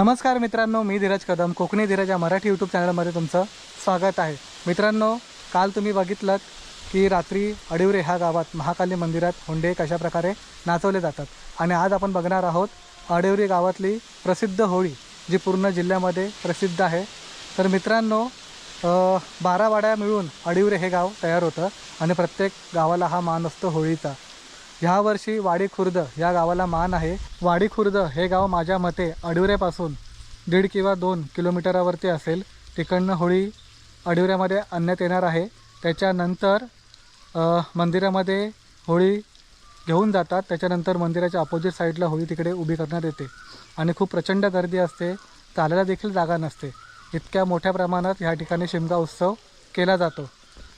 नमस्कार मित्रांनो मी धीरज कदम कोकणी धीरज या मराठी यूट्यूब चॅनलमध्ये तुमचं स्वागत आहे. मित्रांनो काल तुम्ही बघितलं की रात्री अडिवरे ह्या गावात महाकाली मंदिरात हुंडे कशाप्रकारे नाचवले जातात. आणि आज आपण बघणार आहोत अडिवरी गावातली प्रसिद्ध होळी जी पूर्ण जिल्ह्यामध्ये प्रसिद्ध आहे. तर मित्रांनो बारावाड्या बारा वाड्या मिळून अडिवरे हे गाव तयार होतं आणि प्रत्येक गावाला हा मान असतो होळीचा. ह्या वर्षी वाडी खुर्द या गावाला मान आहे. वाडी खुर्द हे गाव माझ्या मते अडिवऱ्यापासून दीड किंवा दोन किलोमीटरावरती असेल. तिकडनं होळी अडिवऱ्यामध्ये आणण्यात येणार आहे. त्याच्यानंतर मंदिरामध्ये होळी घेऊन जातात. त्याच्यानंतर मंदिराच्या अपोजिट साईडला होळी तिकडे उभी करण्यात येते. आणि खूप प्रचंड गर्दी असते. चालायला देखील जागा नसते. इतक्या मोठ्या प्रमाणात ह्या ठिकाणी शिमगा उत्सव केला जातो.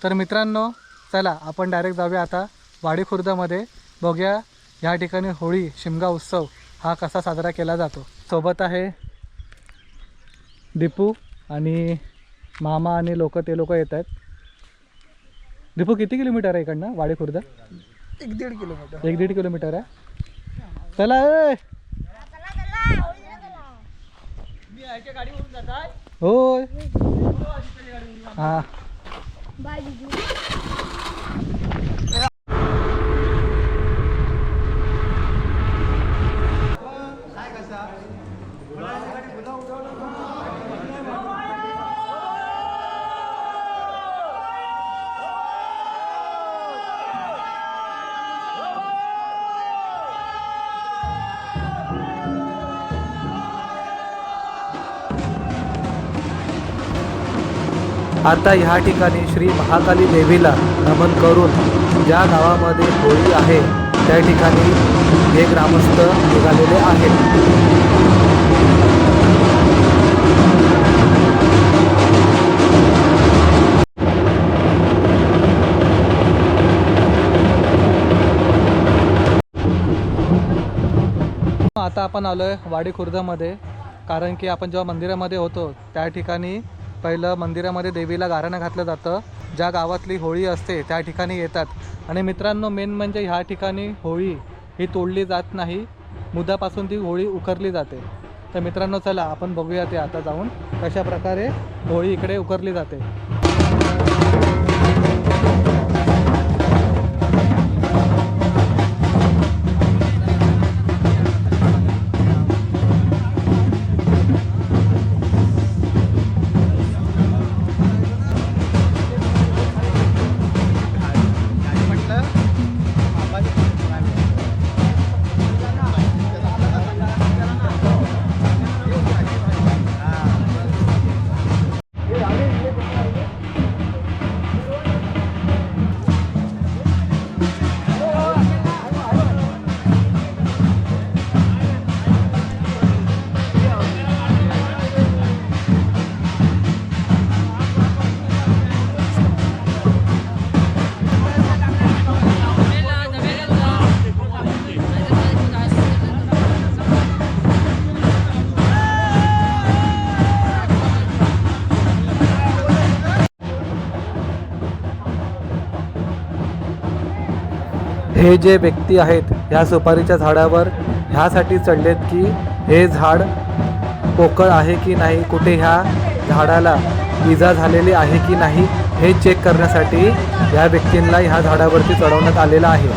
तर मित्रांनो चला आपण डायरेक्ट जाऊया आता वाडी खुर्दमध्ये बघूया ह्या ठिकाणी होळी शिमगा उत्सव हा कसा साजरा केला जातो. सोबत आहे दीपू आणि मामा आणि लोक ते लोक येत आहेत. दीपू किती किलोमीटर आहे इकडनं? वाडी खुर्द? एक दीड किलोमीटर. एक दीड किलोमीटर आहे. चला ए! होय. हा. आता ह्या ठिकाणी श्री महाकाली देवीला नमन करून ज्या गावामध्ये होळी आहे त्या ठिकाणी हे ग्रामस्थ निघालेले आहेत. आता आपण आलो आहे वाडी खुर्दमध्ये कारण की आपण जेव्हा मंदिरामध्ये होतो त्या ठिकाणी पहिलं मंदिरामध्ये देवीला गाराणं घातलं जातं. ज्या गावातली होळी असते त्या ठिकाणी येतात. आणि मित्रांनो मेन म्हणजे ह्या ठिकाणी होळी ही तोडली जात नाही. मुदापासून ती होळी उकरली जाते. तर मित्रांनो चला आपण बघूया ते आता जाऊन कशा प्रकारे होळी इकडे उकरली जाते. हे जे व्यक्ती आहेत ह्या सुपारीच्या झाडावर ह्यासाठी चढलेत की हे झाड पोकळ आहे की नाही कुठे ह्या झाडाला इजा झालेली आहे की नाही हे चेक करण्यासाठी ह्या व्यक्तींना ह्या झाडावरती चढवण्यात आलेलं आहे.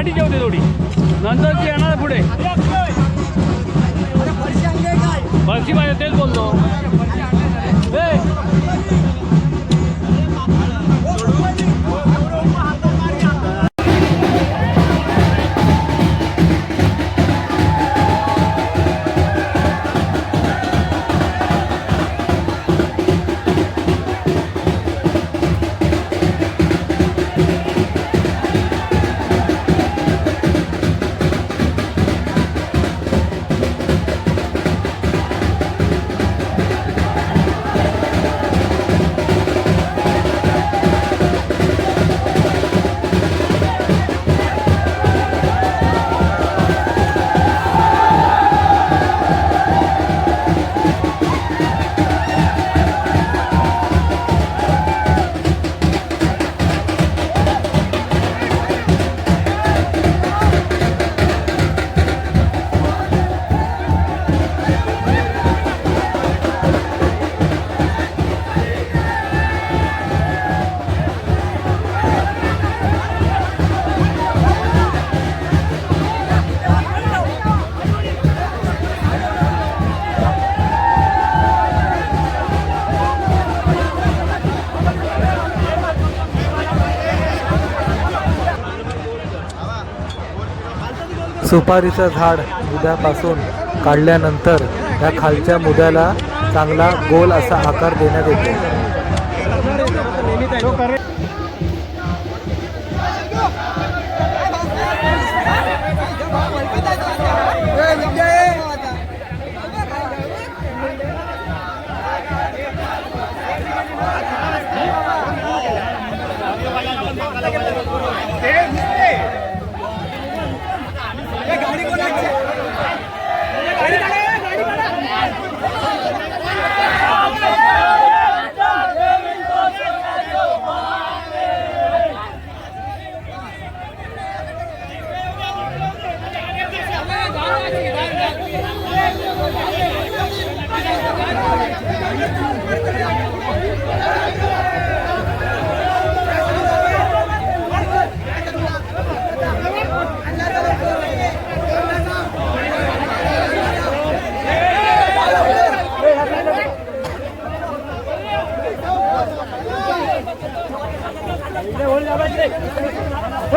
पाठी जेवते थोडी नंतर ती येणार पुढे फरशी पाहिजे तेच बोलतो सुपारीचं झाड मुद्यापासून काढल्यानंतर या खालच्या मुद्याला चांगला गोल असा आकार देण्यात येतो.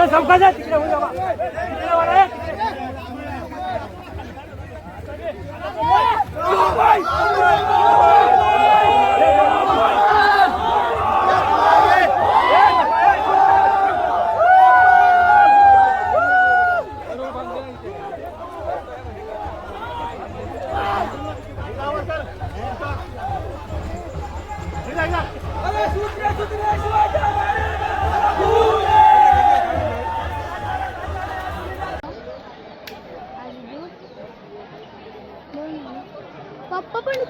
तिकडे पप्पा पण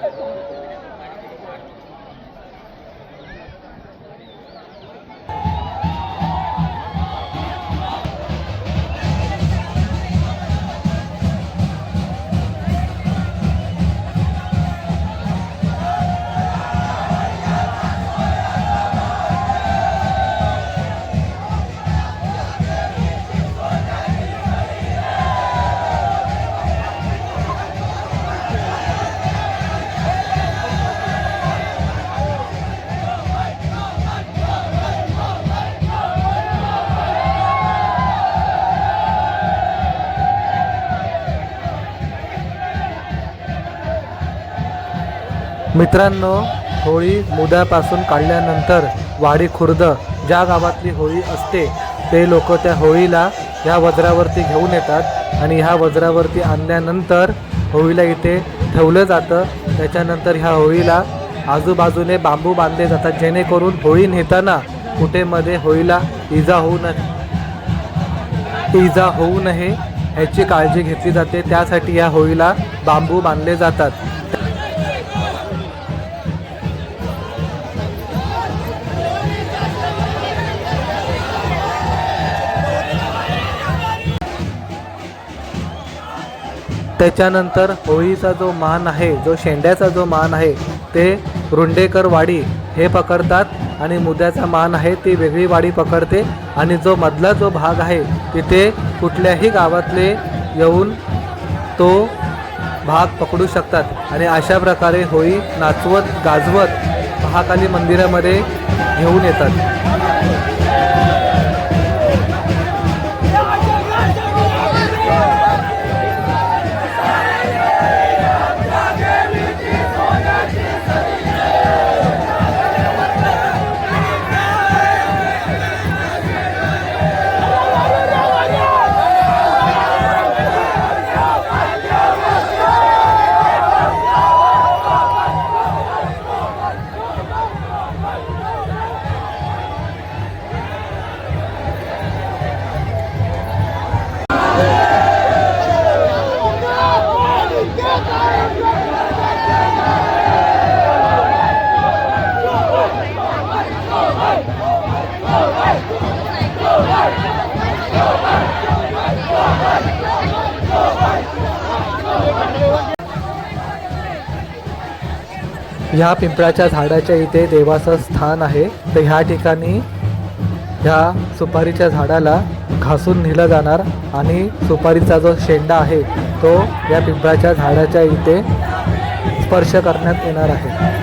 मित्रांनो होळी मुद्यापासून काढल्यानंतर वाडी खुर्द ज्या गावातली होळी असते ते लोक त्या होळीला ह्या वज्रावरती घेऊन येतात आणि ह्या वज्रावरती आणल्यानंतर होळीला इथे ठेवलं जातं. त्याच्यानंतर ह्या होळीला आजूबाजूने बांबू बांधले जातात जेणेकरून होळी नेताना कुठेमध्ये होळीला इजा होऊ नये इजा होऊ नये ह्याची काळजी घेतली जाते. त्यासाठी ह्या होळीला बांबू बांधले जातात. त्याच्यानंतर होळीचा जो मान आहे जो शेंड्याचा जो मान आहे ते रुंडेकर वाडी हे पकडतात आणि मुद्याचा मान आहे ती वेगळी वाडी पकडते आणि जो मधला जो भाग आहे तिथे कुठल्याही गावातले येऊन तो भाग पकडू शकतात. आणि अशा प्रकारे होळी नाचवत गाजवत महाकाली मंदिरामध्ये घेऊन येतात. ह्या पिंपळाच्या झाडाच्या इथे देवाचं स्थान आहे. तर ह्या ठिकाणी ह्या सुपारीच्या झाडाला घासून नेलं जाणार आणि सुपारीचा जो शेंडा आहे तो या पिंपळाच्या झाडाच्या इथे स्पर्श करण्यात येणार आहे.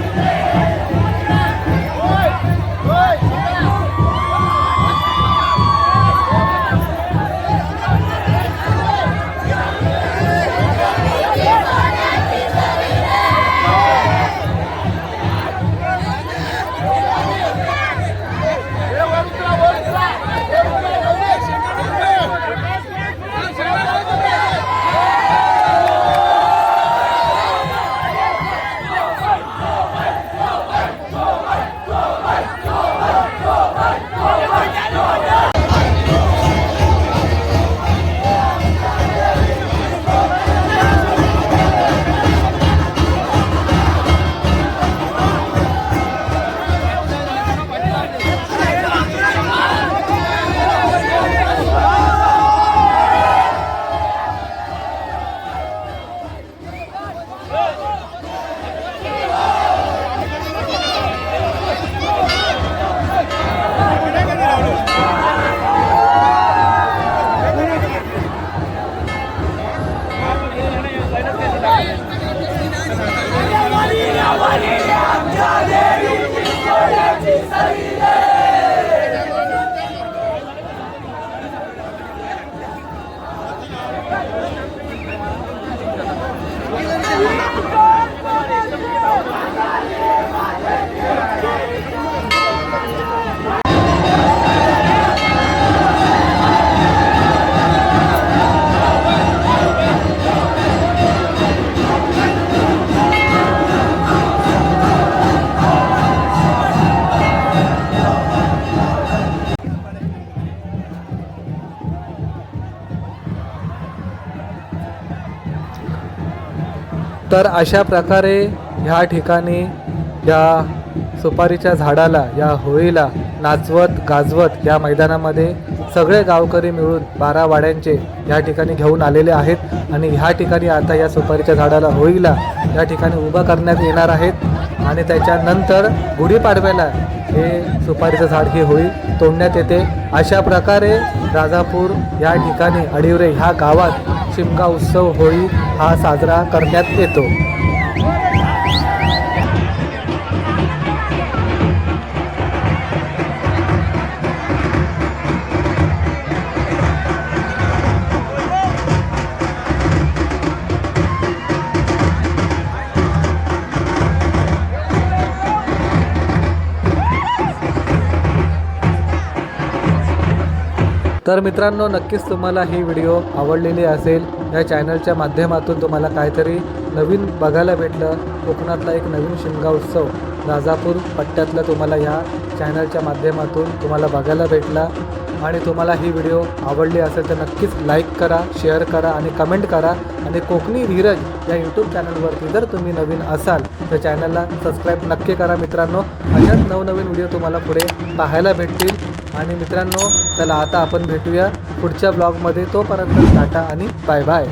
Hallelujah. तर अशा प्रकारे ह्या ठिकाणी या सुपारीच्या झाडाला या होळीला नाचवत गाजवत या मैदानामध्ये सगळे गावकरी मिळून बारा वाड्यांचे या ठिकाणी घेऊन आलेले आहेत आणि ह्या ठिकाणी आता या सुपारीच्या झाडाला होळीला या ठिकाणी उभं करण्यात येणार आहेत आणि त्याच्यानंतर गुढीपाडव्याला हे सुपारीचं झाड ही होळी तोडण्यात येते. अशा प्रकारे राजापूर या ठिकाणी अडिवरे ह्या गावात शिमगा उत्सव होळी हा साजरा करण्यात येतो. तर मित्रांनो नक्कीच तुम्हाला ही व्हिडिओ आवडलेली असेल. या चॅनलच्या माध्यमातून तुम्हाला काहीतरी नवीन बघायला भेटलं. कोकणातला एक नवीन शिमगा उत्सव राजापूर पट्ट्यातला तुम्हाला ह्या चॅनलच्या माध्यमातून तुम्हाला बघायला भेटला. आणि तुम्हाला ही व्हिडिओ आवडली असेल तर नक्कीच लाईक करा शेअर करा आणि कमेंट करा. आणि कोकणी धीरज या यूट्यूब चॅनलवरती जर तुम्ही नवीन असाल तर चॅनलला सबस्क्राईब नक्की करा मित्रांनो. अशाच नवनवीन व्हिडिओ तुम्हाला पुढे पाहायला भेटतील. आणि मित्रांनो चला आता आपण भेटूया पुढच्या ब्लॉगमध्ये. तोपर्यंत टाटा आणि बाय बाय.